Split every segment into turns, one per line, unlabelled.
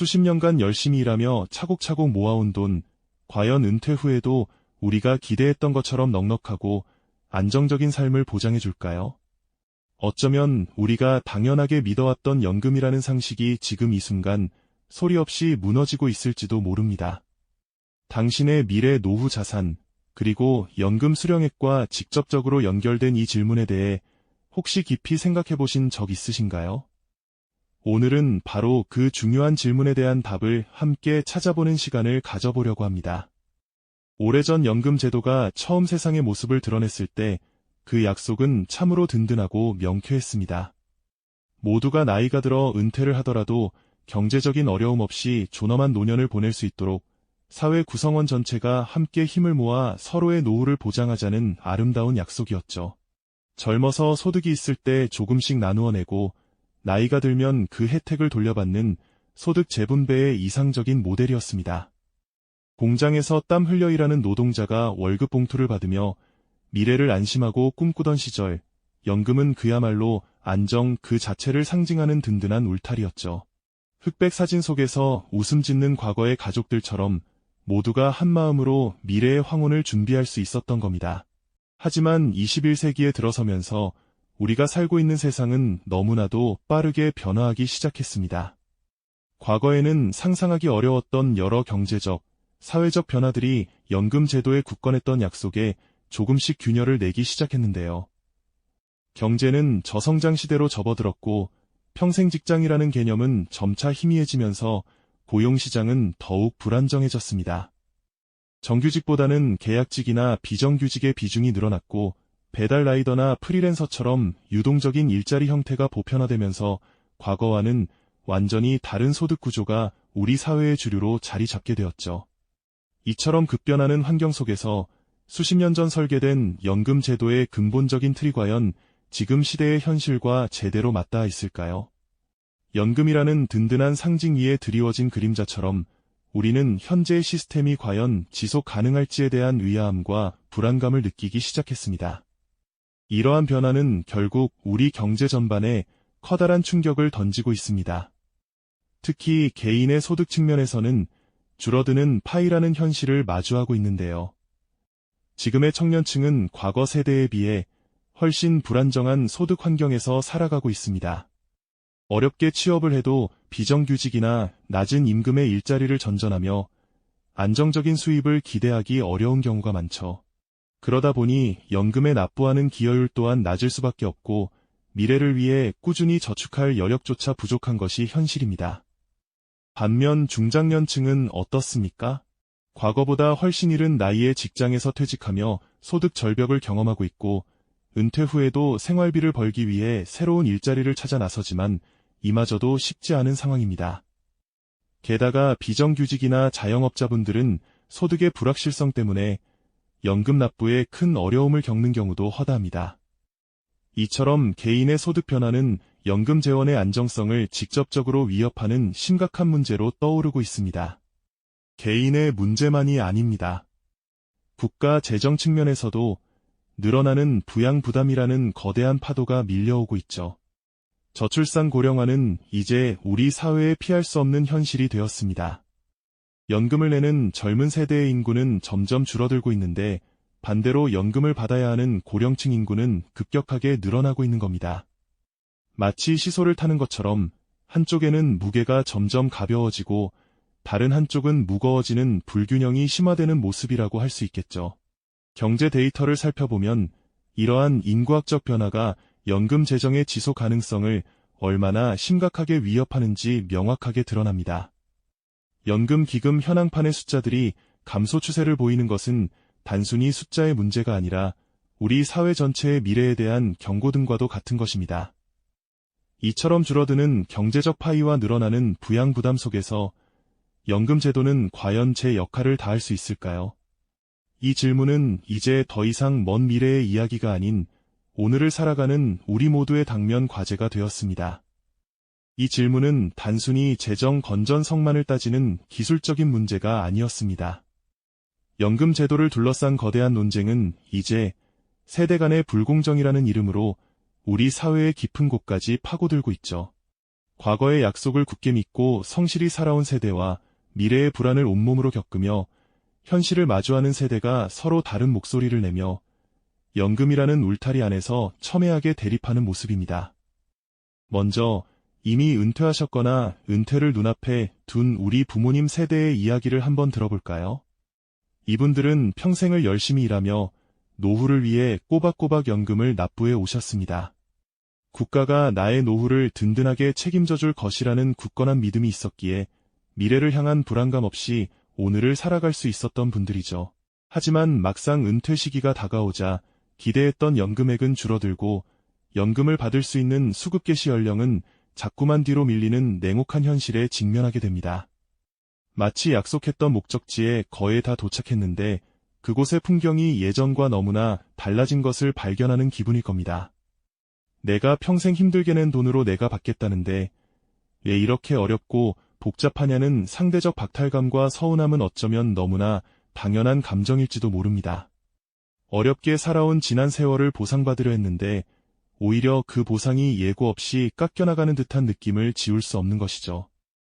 수십 년간 열심히 일하며 차곡차곡 모아온 돈, 과연 은퇴 후에도 우리가 기대했던 것처럼 넉넉하고 안정적인 삶을 보장해 줄까요? 어쩌면 우리가 당연하게 믿어왔던 연금이라는 상식이 지금 이 순간 소리 없이 무너지고 있을지도 모릅니다. 당신의 미래 노후 자산, 그리고 연금 수령액과 직접적으로 연결된 이 질문에 대해 혹시 깊이 생각해 보신 적 있으신가요? 오늘은 바로 그 중요한 질문에 대한 답을 함께 찾아보는 시간을 가져보려고 합니다. 오래전 연금 제도가 처음 세상의 모습을 드러냈을 때 그 약속은 참으로 든든하고 명쾌했습니다. 모두가 나이가 들어 은퇴를 하더라도 경제적인 어려움 없이 존엄한 노년을 보낼 수 있도록 사회 구성원 전체가 함께 힘을 모아 서로의 노후를 보장하자는 아름다운 약속이었죠. 젊어서 소득이 있을 때 조금씩 나누어 내고 나이가 들면 그 혜택을 돌려받는 소득 재분배의 이상적인 모델이었습니다. 공장에서 땀 흘려 일하는 노동자가 월급 봉투를 받으며 미래를 안심하고 꿈꾸던 시절, 연금은 그야말로 안정 그 자체를 상징하는 든든한 울타리였죠. 흑백 사진 속에서 웃음 짓는 과거의 가족들처럼 모두가 한마음으로 미래의 황혼을 준비할 수 있었던 겁니다. 하지만 21세기에 들어서면서 우리가 살고 있는 세상은 너무나도 빠르게 변화하기 시작했습니다. 과거에는 상상하기 어려웠던 여러 경제적, 사회적 변화들이 연금 제도에 굳건했던 약속에 조금씩 균열을 내기 시작했는데요. 경제는 저성장 시대로 접어들었고 평생 직장이라는 개념은 점차 희미해지면서 고용시장은 더욱 불안정해졌습니다. 정규직보다는 계약직이나 비정규직의 비중이 늘어났고 배달 라이더나 프리랜서처럼 유동적인 일자리 형태가 보편화되면서 과거와는 완전히 다른 소득 구조가 우리 사회의 주류로 자리 잡게 되었죠. 이처럼 급변하는 환경 속에서 수십 년 전 설계된 연금 제도의 근본적인 틀이 과연 지금 시대의 현실과 제대로 맞닿아 있을까요? 연금이라는 든든한 상징 위에 드리워진 그림자처럼 우리는 현재의 시스템이 과연 지속 가능할지에 대한 의아함과 불안감을 느끼기 시작했습니다. 이러한 변화는 결국 우리 경제 전반에 커다란 충격을 던지고 있습니다. 특히 개인의 소득 측면에서는 줄어드는 파이라는 현실을 마주하고 있는데요. 지금의 청년층은 과거 세대에 비해 훨씬 불안정한 소득 환경에서 살아가고 있습니다. 어렵게 취업을 해도 비정규직이나 낮은 임금의 일자리를 전전하며 안정적인 수입을 기대하기 어려운 경우가 많죠. 그러다 보니 연금에 납부하는 기여율 또한 낮을 수밖에 없고 미래를 위해 꾸준히 저축할 여력조차 부족한 것이 현실입니다. 반면 중장년층은 어떻습니까? 과거보다 훨씬 이른 나이에 직장에서 퇴직하며 소득 절벽을 경험하고 있고 은퇴 후에도 생활비를 벌기 위해 새로운 일자리를 찾아 나서지만 이마저도 쉽지 않은 상황입니다. 게다가 비정규직이나 자영업자분들은 소득의 불확실성 때문에 연금 납부에 큰 어려움을 겪는 경우도 허다합니다. 이처럼 개인의 소득 변화는 연금 재원의 안정성을 직접적으로 위협하는 심각한 문제로 떠오르고 있습니다. 개인의 문제만이 아닙니다. 국가 재정 측면에서도 늘어나는 부양 부담이라는 거대한 파도가 밀려오고 있죠. 저출산 고령화는 이제 우리 사회에 피할 수 없는 현실이 되었습니다. 연금을 내는 젊은 세대의 인구는 점점 줄어들고 있는데 반대로 연금을 받아야 하는 고령층 인구는 급격하게 늘어나고 있는 겁니다. 마치 시소를 타는 것처럼 한쪽에는 무게가 점점 가벼워지고 다른 한쪽은 무거워지는 불균형이 심화되는 모습이라고 할 수 있겠죠. 경제 데이터를 살펴보면 이러한 인구학적 변화가 연금 재정의 지속 가능성을 얼마나 심각하게 위협하는지 명확하게 드러납니다. 연금 기금 현황판의 숫자들이 감소 추세를 보이는 것은 단순히 숫자의 문제가 아니라 우리 사회 전체의 미래에 대한 경고 등과도 같은 것입니다. 이처럼 줄어드는 경제적 파이와 늘어나는 부양 부담 속에서 연금 제도는 과연 제 역할을 다할 수 있을까요? 이 질문은 이제 더 이상 먼 미래의 이야기가 아닌 오늘을 살아가는 우리 모두의 당면 과제가 되었습니다. 이 질문은 단순히 재정 건전 성만을 따지는 기술적인 문제가 아니었습니다. 연금 제도를 둘러싼 거대한 논쟁은 이제 세대 간의 불공정이라는 이름으로 우리 사회의 깊은 곳까지 파고들고 있죠. 과거의 약속을 굳게 믿고 성실히 살아온 세대와 미래의 불안을 온몸으로 겪으며 현실을 마주하는 세대가 서로 다른 목소리를 내며 연금이라는 울타리 안에서 첨예하게 대립하는 모습입니다. 먼저 이미 은퇴하셨거나 은퇴를 눈앞에 둔 우리 부모님 세대의 이야기를 한번 들어볼까요? 이분들은 평생을 열심히 일하며 노후를 위해 꼬박꼬박 연금을 납부해 오셨습니다. 국가가 나의 노후를 든든하게 책임져 줄 것이라는 굳건한 믿음이 있었기에 미래를 향한 불안감 없이 오늘을 살아갈 수 있었던 분들이죠. 하지만 막상 은퇴 시기가 다가오자 기대했던 연금액은 줄어들고 연금을 받을 수 있는 수급 개시 연령은 자꾸만 뒤로 밀리는 냉혹한 현실에 직면하게 됩니다. 마치 약속했던 목적지에 거의 다 도착했는데 그곳의 풍경이 예전과 너무나 달라진 것을 발견하는 기분일 겁니다. 내가 평생 힘들게 낸 돈으로 내가 받겠다는데 왜 이렇게 어렵고 복잡하냐는 상대적 박탈감과 서운함은 어쩌면 너무나 당연한 감정일지도 모릅니다. 어렵게 살아온 지난 세월을 보상받으려 했는데 오히려 그 보상이 예고 없이 깎여나가는 듯한 느낌을 지울 수 없는 것이죠.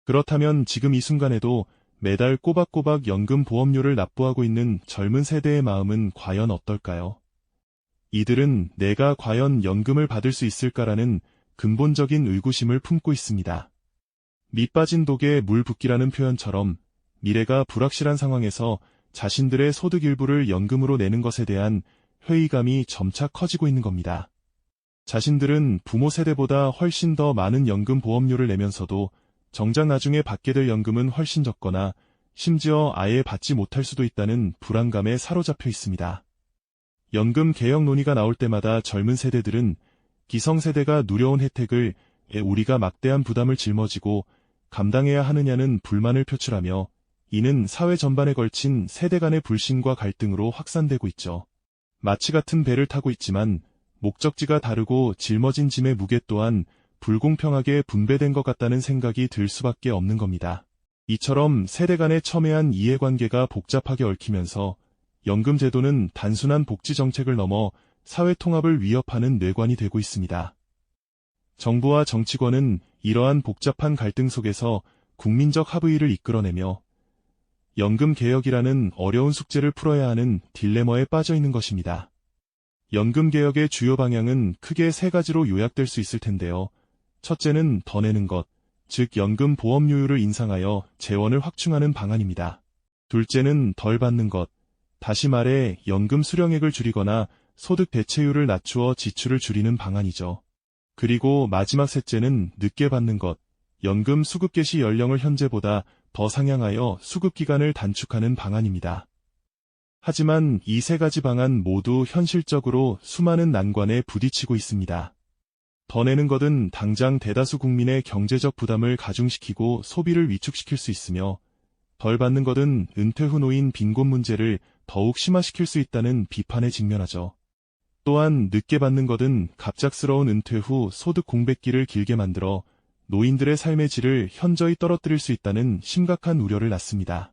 그렇다면 지금 이 순간에도 매달 꼬박꼬박 연금 보험료를 납부하고 있는 젊은 세대의 마음은 과연 어떨까요? 이들은 내가 과연 연금을 받을 수 있을까라는 근본적인 의구심을 품고 있습니다. 밑 빠진 독에 물 붓기라는 표현처럼 미래가 불확실한 상황에서 자신들의 소득 일부를 연금으로 내는 것에 대한 회의감이 점차 커지고 있는 겁니다. 자신들은 부모 세대보다 훨씬 더 많은 연금 보험료를 내면서도 정작 나중에 받게 될 연금은 훨씬 적거나 심지어 아예 받지 못할 수도 있다는 불안감에 사로잡혀 있습니다. 연금 개혁 논의가 나올 때마다 젊은 세대들은 기성세대가 누려온 혜택을 우리가 막대한 부담을 짊어지고 감당해야 하느냐는 불만을 표출하며 이는 사회 전반에 걸친 세대 간의 불신과 갈등으로 확산되고 있죠. 마치 같은 배를 타고 있지만 목적지가 다르고 짊어진 짐의 무게 또한 불공평하게 분배된 것 같다는 생각이 들 수밖에 없는 겁니다. 이처럼 세대 간의 첨예한 이해관계가 복잡하게 얽히면서 연금제도는 단순한 복지 정책을 넘어 사회 통합을 위협하는 뇌관이 되고 있습니다. 정부와 정치권은 이러한 복잡한 갈등 속에서 국민적 합의를 이끌어내며 연금 개혁이라는 어려운 숙제를 풀어야 하는 딜레머에 빠져 있는 것입니다. 연금 개혁의 주요 방향은 크게 세 가지로 요약될 수 있을 텐데요. 첫째는 더 내는 것, 즉 연금 보험료율을 인상하여 재원을 확충하는 방안입니다. 둘째는 덜 받는 것, 다시 말해 연금 수령액을 줄이거나 소득 대체율을 낮추어 지출을 줄이는 방안이죠. 그리고 마지막 셋째는 늦게 받는 것, 연금 수급 개시 연령을 현재보다 더 상향하여 수급 기간을 단축하는 방안입니다. 하지만 이 세 가지 방안 모두 현실적으로 수많은 난관에 부딪히고 있습니다. 더 내는 것은 당장 대다수 국민의 경제적 부담을 가중시키고 소비를 위축시킬 수 있으며 덜 받는 것은 은퇴 후 노인 빈곤 문제를 더욱 심화시킬 수 있다는 비판에 직면하죠. 또한 늦게 받는 것은 갑작스러운 은퇴 후 소득 공백기를 길게 만들어 노인들의 삶의 질을 현저히 떨어뜨릴 수 있다는 심각한 우려를 낳습니다.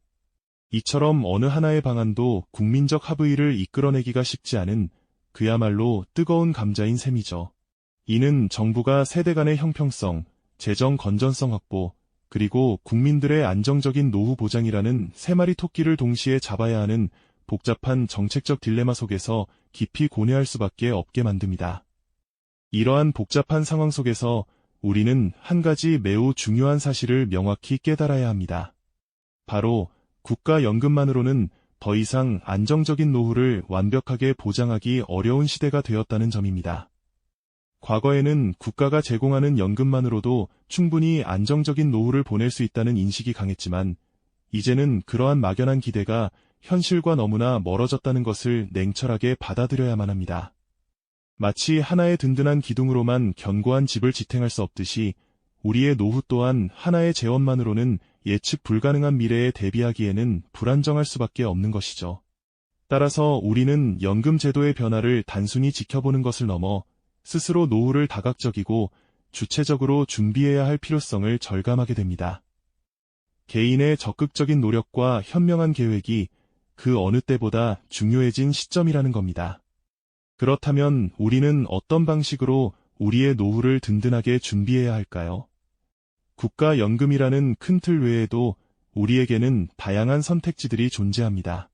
이처럼 어느 하나의 방안도 국민적 합의를 이끌어내기가 쉽지 않은 그야말로 뜨거운 감자인 셈이죠. 이는 정부가 세대 간의 형평성, 재정 건전성 확보, 그리고 국민들의 안정적인 노후 보장이라는 세 마리 토끼를 동시에 잡아야 하는 복잡한 정책적 딜레마 속에서 깊이 고뇌할 수밖에 없게 만듭니다. 이러한 복잡한 상황 속에서 우리는 한 가지 매우 중요한 사실을 명확히 깨달아야 합니다. 바로 국가연금만으로는 더 이상 안정적인 노후를 완벽하게 보장하기 어려운 시대가 되었다는 점입니다. 과거에는 국가가 제공하는 연금만으로도 충분히 안정적인 노후를 보낼 수 있다는 인식이 강했지만, 이제는 그러한 막연한 기대가 현실과 너무나 멀어졌다는 것을 냉철하게 받아들여야만 합니다. 마치 하나의 든든한 기둥으로만 견고한 집을 지탱할 수 없듯이 우리의 노후 또한 하나의 재원만으로는 예측 불가능한 미래에 대비하기에는 불안정할 수밖에 없는 것이죠. 따라서 우리는 연금 제도의 변화를 단순히 지켜보는 것을 넘어 스스로 노후를 다각적이고 주체적으로 준비해야 할 필요성을 절감하게 됩니다. 개인의 적극적인 노력과 현명한 계획이 그 어느 때보다 중요해진 시점이라는 겁니다. 그렇다면 우리는 어떤 방식으로 우리의 노후를 든든하게 준비해야 할까요? 국가연금이라는 큰 틀 외에도 우리에게는 다양한 선택지들이 존재합니다.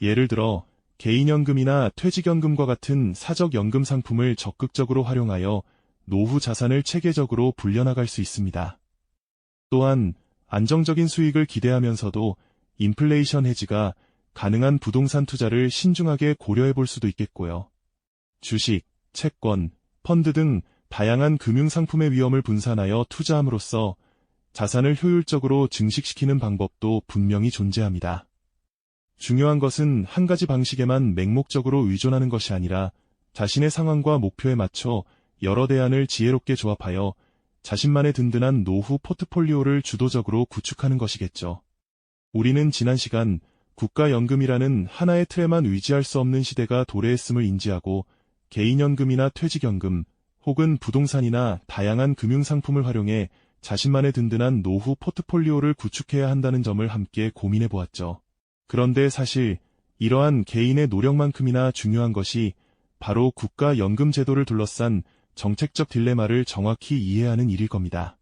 예를 들어 개인연금이나 퇴직연금과 같은 사적연금 상품을 적극적으로 활용하여 노후 자산을 체계적으로 불려나갈 수 있습니다. 또한 안정적인 수익을 기대하면서도 인플레이션 해지가 가능한 부동산 투자를 신중하게 고려해 볼 수도 있겠고요. 주식, 채권, 펀드 등 다양한 금융상품의 위험을 분산하여 투자함으로써 자산을 효율적으로 증식시키는 방법도 분명히 존재합니다. 중요한 것은 한 가지 방식에만 맹목적으로 의존하는 것이 아니라 자신의 상황과 목표에 맞춰 여러 대안을 지혜롭게 조합하여 자신만의 든든한 노후 포트폴리오를 주도적으로 구축하는 것이겠죠. 우리는 지난 시간 국가연금이라는 하나의 틀에만 의지할 수 없는 시대가 도래했음을 인지하고 개인연금이나 퇴직연금 혹은 부동산이나 다양한 금융상품을 활용해 자신만의 든든한 노후 포트폴리오를 구축해야 한다는 점을 함께 고민해 보았죠. 그런데 사실 이러한 개인의 노력만큼이나 중요한 것이 바로 국가연금 제도를 둘러싼 정책적 딜레마를 정확히 이해하는 일일 겁니다.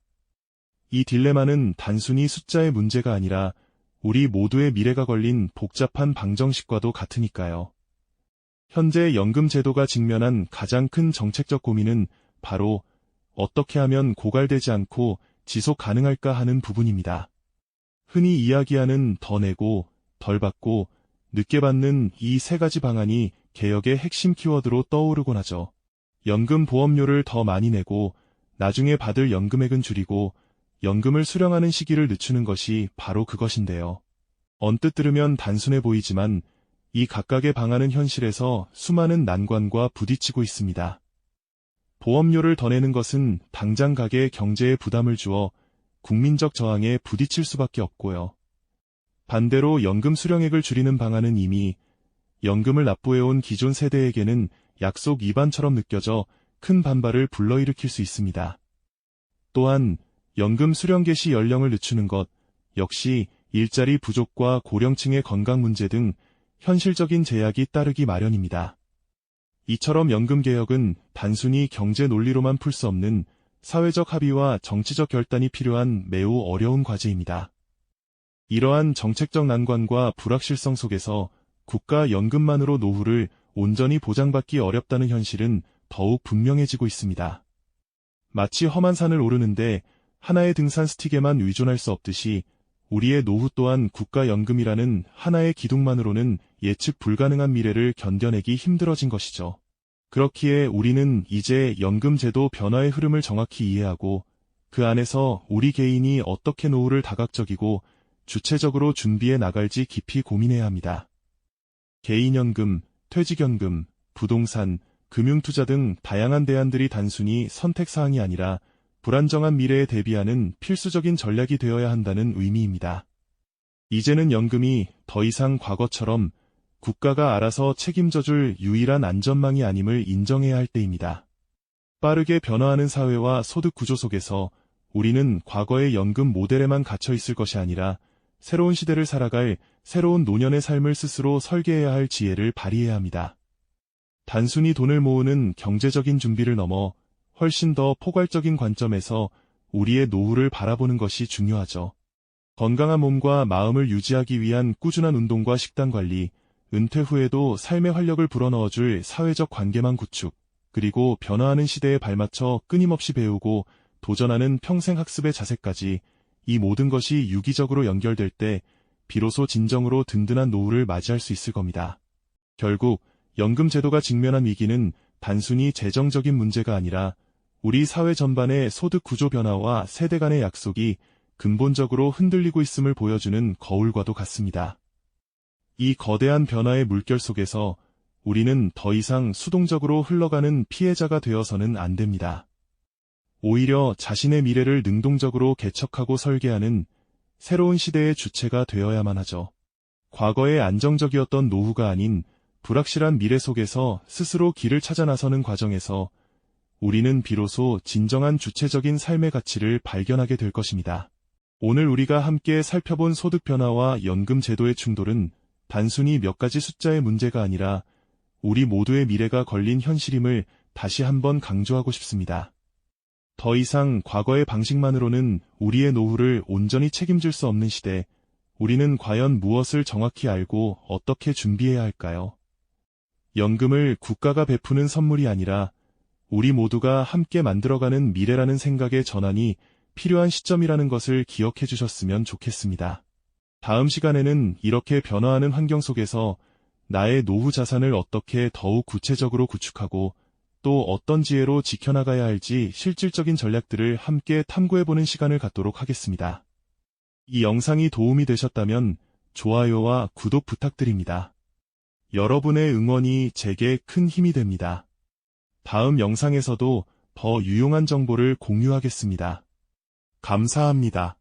이 딜레마는 단순히 숫자의 문제가 아니라 우리 모두의 미래가 걸린 복잡한 방정식과도 같으니까요. 현재 연금 제도가 직면한 가장 큰 정책적 고민은 바로 어떻게 하면 고갈되지 않고 지속 가능할까 하는 부분입니다. 흔히 이야기하는 더 내고, 덜 받고, 늦게 받는 이 세 가지 방안이 개혁의 핵심 키워드로 떠오르곤 하죠. 연금 보험료를 더 많이 내고, 나중에 받을 연금액은 줄이고, 연금을 수령하는 시기를 늦추는 것이 바로 그것인데요. 언뜻 들으면 단순해 보이지만 이 각각의 방안은 현실에서 수많은 난관과 부딪히고 있습니다. 보험료를 더 내는 것은 당장 가게 경제에 부담을 주어 국민적 저항에 부딪힐 수밖에 없고요. 반대로 연금 수령액을 줄이는 방안은 이미 연금을 납부해온 기존 세대에게는 약속 위반처럼 느껴져 큰 반발을 불러일으킬 수 있습니다. 또한 연금 수령 개시 연령을 늦추는 것 역시 일자리 부족과 고령층의 건강 문제 등 현실적인 제약이 따르기 마련입니다. 이처럼 연금개혁은 단순히 경제 논리로만 풀 수 없는 사회적 합의와 정치적 결단이 필요한 매우 어려운 과제입니다. 이러한 정책적 난관과 불확실성 속에서 국가 연금만으로 노후를 온전히 보장받기 어렵다는 현실은 더욱 분명해지고 있습니다. 마치 험한 산을 오르는데 하나의 등산 스틱에만 의존할 수 없듯이 우리의 노후 또한 국가연금이라는 하나의 기둥만으로는 예측 불가능한 미래를 견뎌내기 힘들어진 것이죠. 그렇기에 우리는 이제 연금제도 변화의 흐름을 정확히 이해하고 그 안에서 우리 개인이 어떻게 노후를 다각적이고 주체적으로 준비해 나갈지 깊이 고민해야 합니다. 개인연금, 퇴직연금, 부동산, 금융투자 등 다양한 대안들이 단순히 선택사항이 아니라 불안정한 미래에 대비하는 필수적인 전략이 되어야 한다는 의미입니다. 이제는 연금이 더 이상 과거처럼 국가가 알아서 책임져줄 유일한 안전망이 아님을 인정해야 할 때입니다. 빠르게 변화하는 사회와 소득 구조 속에서 우리는 과거의 연금 모델에만 갇혀 있을 것이 아니라 새로운 시대를 살아갈 새로운 노년의 삶을 스스로 설계해야 할 지혜를 발휘해야 합니다. 단순히 돈을 모으는 경제적인 준비를 넘어 훨씬 더 포괄적인 관점에서 우리의 노후를 바라보는 것이 중요하죠. 건강한 몸과 마음을 유지하기 위한 꾸준한 운동과 식단 관리, 은퇴 후에도 삶의 활력을 불어넣어줄 사회적 관계망 구축, 그리고 변화하는 시대에 발맞춰 끊임없이 배우고 도전하는 평생 학습의 자세까지 이 모든 것이 유기적으로 연결될 때 비로소 진정으로 든든한 노후를 맞이할 수 있을 겁니다. 결국 연금 제도가 직면한 위기는 단순히 재정적인 문제가 아니라 우리 사회 전반의 소득 구조 변화와 세대 간의 약속이 근본적으로 흔들리고 있음을 보여주는 거울과도 같습니다. 이 거대한 변화의 물결 속에서 우리는 더 이상 수동적으로 흘러가는 피해자가 되어서는 안 됩니다. 오히려 자신의 미래를 능동적으로 개척하고 설계하는 새로운 시대의 주체가 되어야만 하죠. 과거의 안정적이었던 노후가 아닌 불확실한 미래 속에서 스스로 길을 찾아 나서는 과정에서 우리는 비로소 진정한 주체적인 삶의 가치를 발견하게 될 것입니다. 오늘 우리가 함께 살펴본 소득 변화와 연금 제도의 충돌은 단순히 몇 가지 숫자의 문제가 아니라 우리 모두의 미래가 걸린 현실임을 다시 한번 강조하고 싶습니다. 더 이상 과거의 방식만으로는 우리의 노후를 온전히 책임질 수 없는 시대, 우리는 과연 무엇을 정확히 알고 어떻게 준비해야 할까요? 연금을 국가가 베푸는 선물이 아니라 우리 모두가 함께 만들어가는 미래라는 생각의 전환이 필요한 시점이라는 것을 기억해 주셨으면 좋겠습니다. 다음 시간에는 이렇게 변화하는 환경 속에서 나의 노후 자산을 어떻게 더욱 구체적으로 구축하고 또 어떤 지혜로 지켜나가야 할지 실질적인 전략들을 함께 탐구해보는 시간을 갖도록 하겠습니다. 이 영상이 도움이 되셨다면 좋아요와 구독 부탁드립니다. 여러분의 응원이 제게 큰 힘이 됩니다. 다음 영상에서도 더 유용한 정보를 공유하겠습니다. 감사합니다.